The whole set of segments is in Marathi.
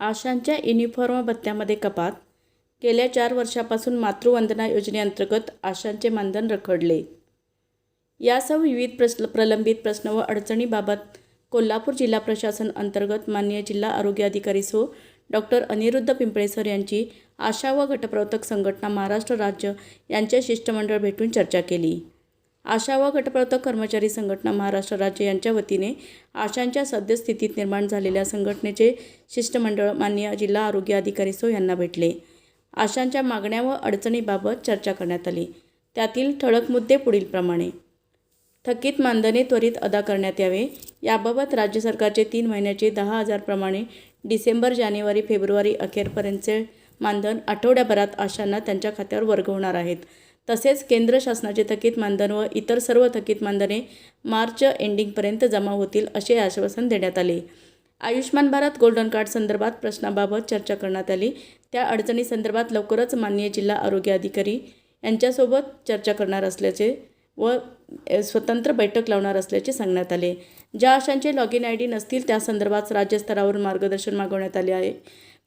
आशांच्या युनिफॉर्म भत्त्यामध्ये कपात. गेल्या चार वर्षापासून मातृवंदना योजनेअंतर्गत आशांचे मानधन रखडले. यासह विविध प्रश्न प्रलंबित प्रश्न व अडचणीबाबत कोल्हापूर जिल्हा प्रशासन अंतर्गत माननीय जिल्हा आरोग्य अधिकारी सो डॉक्टर अनिरुद्ध पिंपळे सर यांची आशा व गटप्रवर्तक संघटना महाराष्ट्र राज्य यांचे शिष्टमंडळ भेटून चर्चा केली. आशा व गटप्रवर्तक कर्मचारी संघटना महाराष्ट्र राज्य यांच्या वतीने आशांच्या सद्यस्थितीत निर्माण झालेल्या संघटनेचे शिष्टमंडळ मान्य जिल्हा आरोग्य अधिकारी सो यांना भेटले. आशांच्या मागण्या व अडचणीबाबत चर्चा करण्यात आली. त्यातील ठळक मुद्दे पुढीलप्रमाणे थकीत मानधने त्वरित अदा करण्यात यावे. याबाबत राज्य सरकारचे तीन महिन्याचे दहा हजारप्रमाणे डिसेंबर जानेवारी फेब्रुवारी अखेरपर्यंतचे मानधन आठवड्याभरात आशांना त्यांच्या खात्यावर वर्ग होणार आहेत. तसेच केंद्र शासनाचे थकीत मानधन व इतर सर्व थकीत मानधने मार्च एंडिंगपर्यंत जमा होतील असे आश्वासन देण्यात आले. आयुष्मान भारत गोल्डन कार्ड संदर्भात प्रश्नाबाबत चर्चा करण्यात आली. त्या अडचणीसंदर्भात लवकरच माननीय जिल्हा आरोग्य अधिकारी यांच्यासोबत चर्चा करणार असल्याचे व स्वतंत्र बैठक लावणार असल्याचे सांगण्यात आले. ज्या आशांचे लॉगिन आय डी नसतील त्या संदर्भात राज्यस्तरावरून मार्गदर्शन मागवण्यात आले आहे.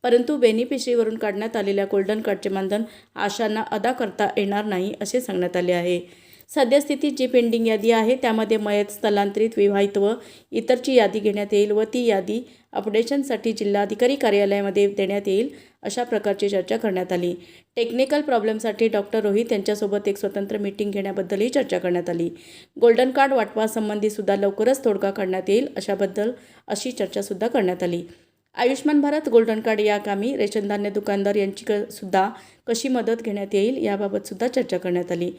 परंतु बेनिफिशरीवरून काढण्यात आलेल्या गोल्डन कार्डचे मानधन आशांना अदा करता येणार नाही असे सांगण्यात आले आहे. सद्यस्थितीत जी पेंडिंग यादी आहे. त्यामध्ये मयत स्थलांतरित विवाहित व इतरची यादी घेण्यात येईल व ती यादी अपडेशनसाठी जिल्हाधिकारी कार्यालयामध्ये देण्यात येईल अशा प्रकारची चर्चा करण्यात आली. टेक्निकल प्रॉब्लेमसाठी डॉक्टर रोहित यांच्यासोबत एक स्वतंत्र मीटिंग घेण्याबद्दलही चर्चा करण्यात आली. गोल्डन कार्ड वाटपासंबंधी सुद्धा लवकरच तोडगा काढण्यात येईल अशाबद्दल अशी चर्चासुद्धा करण्यात आली. आयुष्मान भारत गोल्डन कार्ड या कामी रेशन धान्य दुकानदार यांची क सुद्धा कशी मदत घेण्यात येईल याबाबत सुद्धा चर्चा करण्यात आली.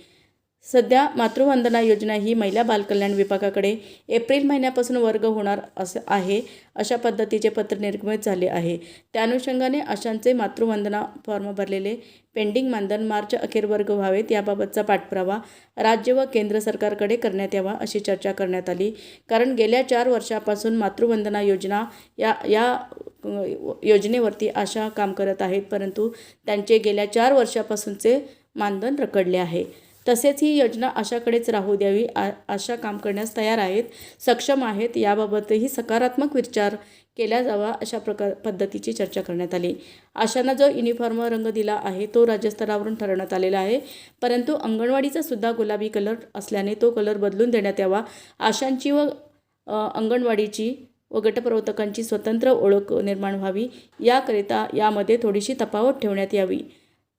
सध्या मातृवंदना योजना ही महिला बालकल्याण विभागाकडे एप्रिल महिन्यापासून वर्ग होणार असं आहे अशा पद्धतीचे पत्र निर्गमित झाले आहे. त्या अनुषंगाने अशांचे मातृवंदना फॉर्म भरलेले पेंडिंग मानधन मार्च अखेर वर्ग व्हावेत याबाबतचा पाठपुरावा राज्य व केंद्र सरकारकडे करण्यात यावा अशी चर्चा करण्यात आली. कारण गेल्या चार वर्षापासून मातृवंदना योजना या या योजनेवरती आशा काम करत आहेत परंतु त्यांचे गेल्या चार वर्षापासूनचे मानधन रखडले आहे. तसेच ही योजना आशाकडेच राहू द्यावी. आ आशा काम करण्यास तयार आहेत सक्षम आहेत याबाबतही सकारात्मक विचार केला जावा अशा प्रकार पद्धतीची चर्चा करण्यात आली. आशांना जो युनिफॉर्म रंग दिला आहे तो राज्यस्तरावरून ठरवण्यात आलेला आहे. परंतु अंगणवाडीचा सुद्धा गुलाबी कलर असल्याने तो कलर बदलून देण्यात यावा. आशांची व अंगणवाडीची व गटप्रवर्तकांची स्वतंत्र ओळख निर्माण व्हावी. याकरिता यामध्ये थोडीशी तफावत ठेवण्यात यावी.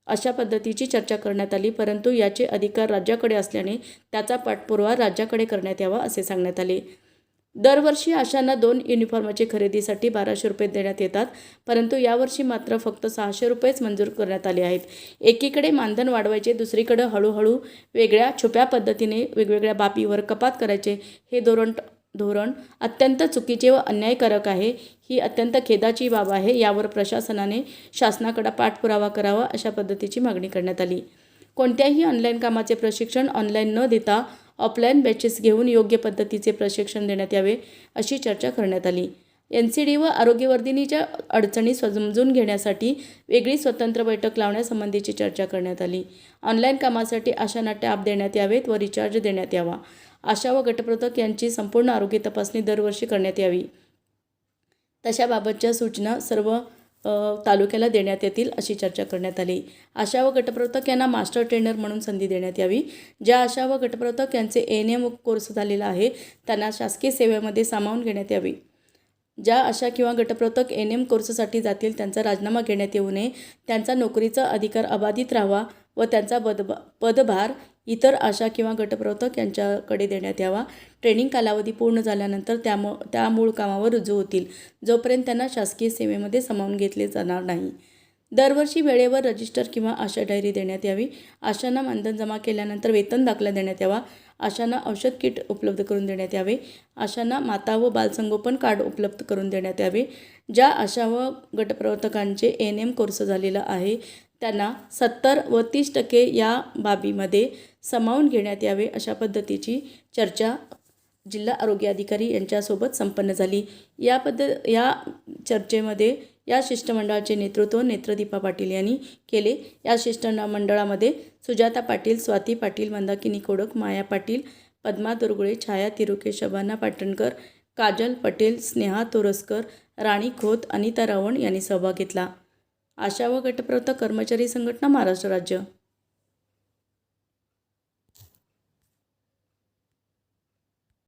अशा पद्धतीची चर्चा करण्यात आली परंतु याचे अधिकार राज्याकडे असल्याने त्याचा पाठपुरावा राज्याकडे करण्यात यावा असे सांगण्यात आले. दरवर्षी आशांना दोन युनिफॉर्मची खरेदीसाठी बाराशे रुपये देण्यात येतात परंतु यावर्षी मात्र फक्त सहाशे रुपयेच मंजूर करण्यात आले आहेत. एकीकडे मानधन वाढवायचे दुसरीकडे हळूहळू वेगळ्या छुप्या पद्धतीने वेगवेगळ्या बाबीवर कपात करायचे हे धोरण धोरण अत्यंत चुकीचे व अन्यायकारक आहे. ही अत्यंत खेदाची बाब आहे. यावर प्रशासनाने शासनाकडे पाठपुरावा करावा अशा पद्धतीची मागणी करण्यात आली. कोणत्याही ऑनलाईन कामाचे प्रशिक्षण ऑनलाईन न देता ऑफलाईन बॅचेस घेऊन योग्य पद्धतीचे प्रशिक्षण देण्यात यावे अशी चर्चा करण्यात आली. एन सी डी व आरोग्यवर्धिनीच्या अडचणी समजून घेण्यासाठी वेगळी स्वतंत्र बैठक लावण्यासंबंधीची चर्चा करण्यात आली. ऑनलाईन कामासाठी आशांना टॅब देण्यात यावेत व रिचार्ज देण्यात यावा. आशा व गटप्रवर्तक यांची संपूर्ण आरोग्य तपासणी दरवर्षी करण्यात यावी. तशाबाबतच्या सूचना सर्व तालुक्याला देण्यात येतील अशी चर्चा करण्यात आली. आशा व गटप्रवर्तक यांना मास्टर ट्रेनर म्हणून संधी देण्यात यावी. ज्या आशा व गटप्रवर्तक यांचे एन एम कोर्स झालेला आहे त्यांना शासकीय सेवेमध्ये सामावून घेण्यात यावी. ज्या आशा किंवा गटप्रवर्तक एन एम कोर्ससाठी जातील त्यांचा राजीनामा घेण्यात येऊ नये. त्यांचा नोकरीचा अधिकार अबाधित राहावा व त्यांचा पद पदभार इतर आशा किंवा गटप्रवर्तक यांच्याकडे देण्यात यावा. ट्रेनिंग कालावधी पूर्ण झाल्यानंतर त्या त्या मूळ कामावर रुजू होतील. जोपर्यंत त्यांना शासकीय सेवेमध्ये सामावून घेतले जाणार नाही. दरवर्षी वेळेवर रजिस्टर किंवा आशा डायरी देण्यात यावी. आशांना मानधन जमा केल्यानंतर वेतन दाखला देण्यात यावा. आशांना औषध किट उपलब्ध करून देण्यात यावे. आशांना माता व बालसंगोपन कार्ड उपलब्ध करून देण्यात यावे. ज्या आशा व गटप्रवर्तकांचे एन एम कोर्स झालेला आहे त्यांना सत्तर व तीस टक्के या बाबीमध्ये सामावून घेण्यात यावे अशा पद्धतीची चर्चा जिल्हा आरोग्य अधिकारी यांच्यासोबत संपन्न झाली. या पद्ध या चर्चेमध्ये या शिष्टमंडळाचे नेतृत्व नेत्रदीपा पाटील यांनी केले. या शिष्टमंडळामध्ये सुजाता पाटील स्वाती पाटील मंदाकिनी कोडक माया पाटील पद्मा दुर्गुळे छाया तिरुके शबाना पाटणकर काजल पटेल स्नेहा तोरसकर राणी खोत अनिता रावण यांनी सहभाग घेतला. आशा व गटप्रवर्तक कर्मचारी संघटना महाराष्ट्र राज्य.